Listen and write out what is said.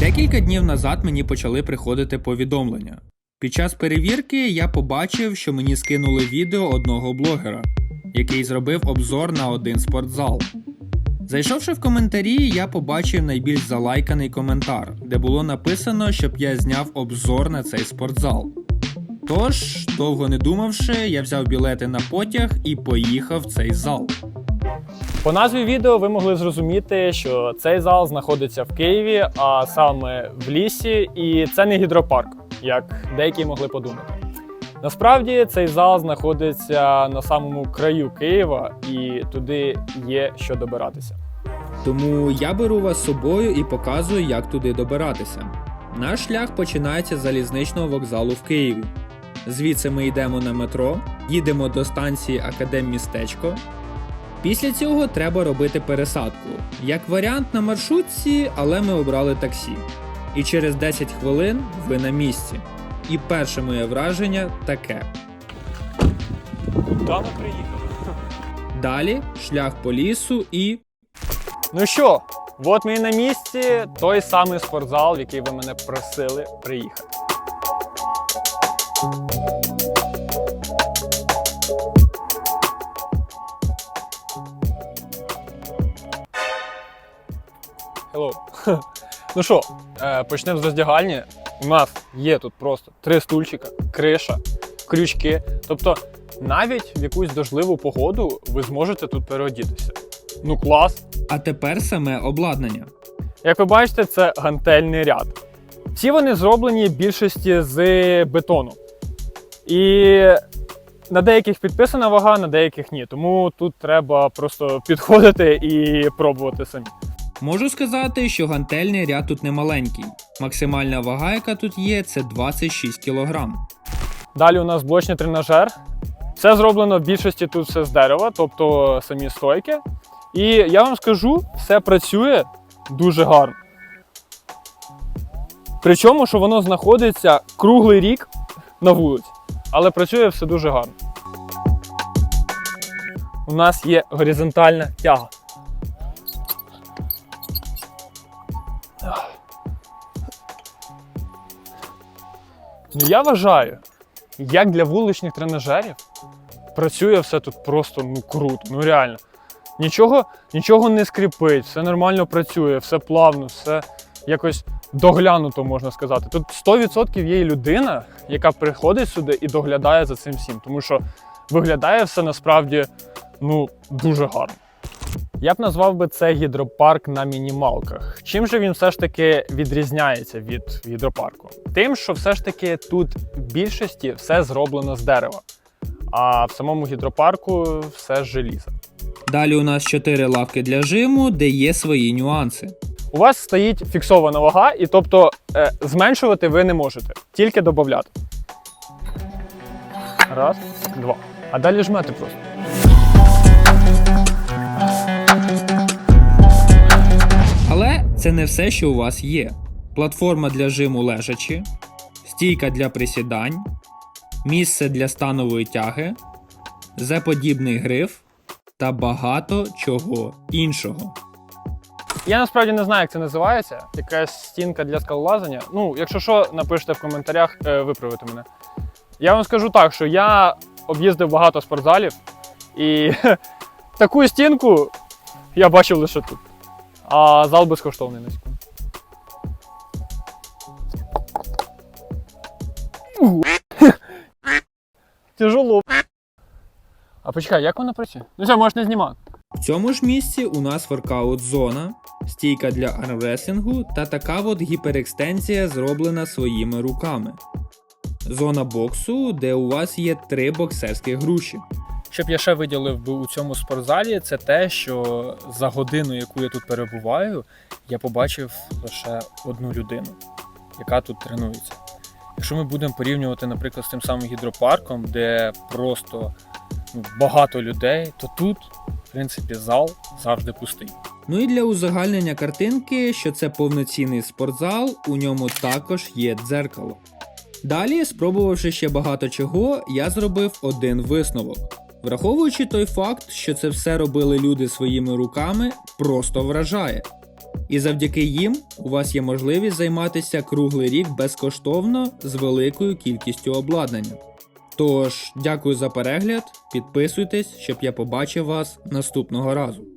Декілька днів назад мені почали приходити повідомлення. Під час перевірки я побачив, що мені скинули відео одного блогера, який зробив обзор на один спортзал. Зайшовши в коментарі, я побачив найбільш залайканий коментар, де було написано, щоб я зняв обзор на цей спортзал. Тож, довго не думавши, я взяв білети на потяг і поїхав в цей зал. По назві відео ви могли зрозуміти, що цей зал знаходиться в Києві, а саме в лісі, і це не гідропарк, як деякі могли подумати. Насправді цей зал знаходиться на самому краю Києва, і туди є що добиратися. Тому я беру вас з собою і показую, як туди добиратися. Наш шлях починається з залізничного вокзалу в Києві. Звідси ми йдемо на метро, їдемо до станції Академмістечко. Після цього треба робити пересадку. Як варіант на маршрутці, але ми обрали таксі. І через 10 хвилин ви на місці. І перше моє враження таке. Куди ми приїхали? Далі шлях по лісу і Ну що, от ми і на місці, той самий спортзал, в який ви мене просили приїхати. Hello. Ну що, е, почнемо з роздягальні. У нас є тут просто три стульчика, криша, крючки. Тобто, навіть в якусь дождливу погоду ви зможете тут переодітися. Ну клас. а тепер саме обладнання. Як ви бачите, це гантельний ряд. Всі вони зроблені в більшості з бетону. І на деяких підписана вага, на деяких ні. Тому тут треба просто підходити і пробувати самі. Можу сказати, що гантельний ряд тут не маленький. Максимальна вага, яка тут є, це 26 кг. Далі у нас блочний тренажер. Все зроблено в більшості тут все з дерева, тобто самі стойки. І я вам скажу, все працює дуже гарно. Причому, що воно знаходиться круглий рік на вулиці, але працює все дуже гарно. У нас є горизонтальна тяга. Ну я вважаю, як для вуличних тренажерів, працює все тут просто ну круто, ну реально. Нічого, нічого не скрипить, все нормально працює, все плавно, все якось доглянуто, можна сказати. Тут 100% є людина, яка приходить сюди і доглядає за цим всім, тому що виглядає все насправді ну, дуже гарно. Я б назвав би це гідропарк на мінімалках. Чим же він все ж таки відрізняється від гідропарку? Тим, що все ж таки тут в більшості все зроблено з дерева, а в самому гідропарку все з желіза. Далі у нас 4 лавки для жиму, де є свої нюанси. У вас стоїть фіксована вага, і тобто е, зменшувати ви не можете, тільки додати. Раз, два. А далі жмете просто. Це не все, що у вас є. Платформа для жиму лежачі, стійка для присідань, місце для станової тяги, Z-подібний гриф та багато чого іншого. Я насправді не знаю, як це називається. Якась стінка для скалолазання. Ну, якщо що, напишіть в коментарях, е, виправити мене. Я вам скажу так, що я об'їздив багато спортзалів, і таку стінку я бачив лише тут. А зал безкоштовний на секунду. Тяжело. А почекай, як вона працює? Ну все, можеш не знімати. В цьому ж місці у нас воркаут зона, стійка для армреслінгу та така от гіперекстензія зроблена своїми руками. Зона боксу, де у вас є три боксерські груші. Щоб я ще виділив би у цьому спортзалі, це те, що за годину, яку я тут перебуваю, я побачив лише одну людину, яка тут тренується. Якщо ми будемо порівнювати, наприклад, з тим самим гідропарком, де просто ну, багато людей, то тут, в принципі, зал завжди пустий. Ну і для узагальнення картинки, що це повноцінний спортзал, у ньому також є дзеркало. Далі, спробувавши ще багато чого, я зробив один висновок. Враховуючи той факт, що це все робили люди своїми руками, просто вражає. І завдяки їм у вас є можливість займатися круглий рік безкоштовно з великою кількістю обладнання. Тож, дякую за перегляд, підписуйтесь, щоб я побачив вас наступного разу.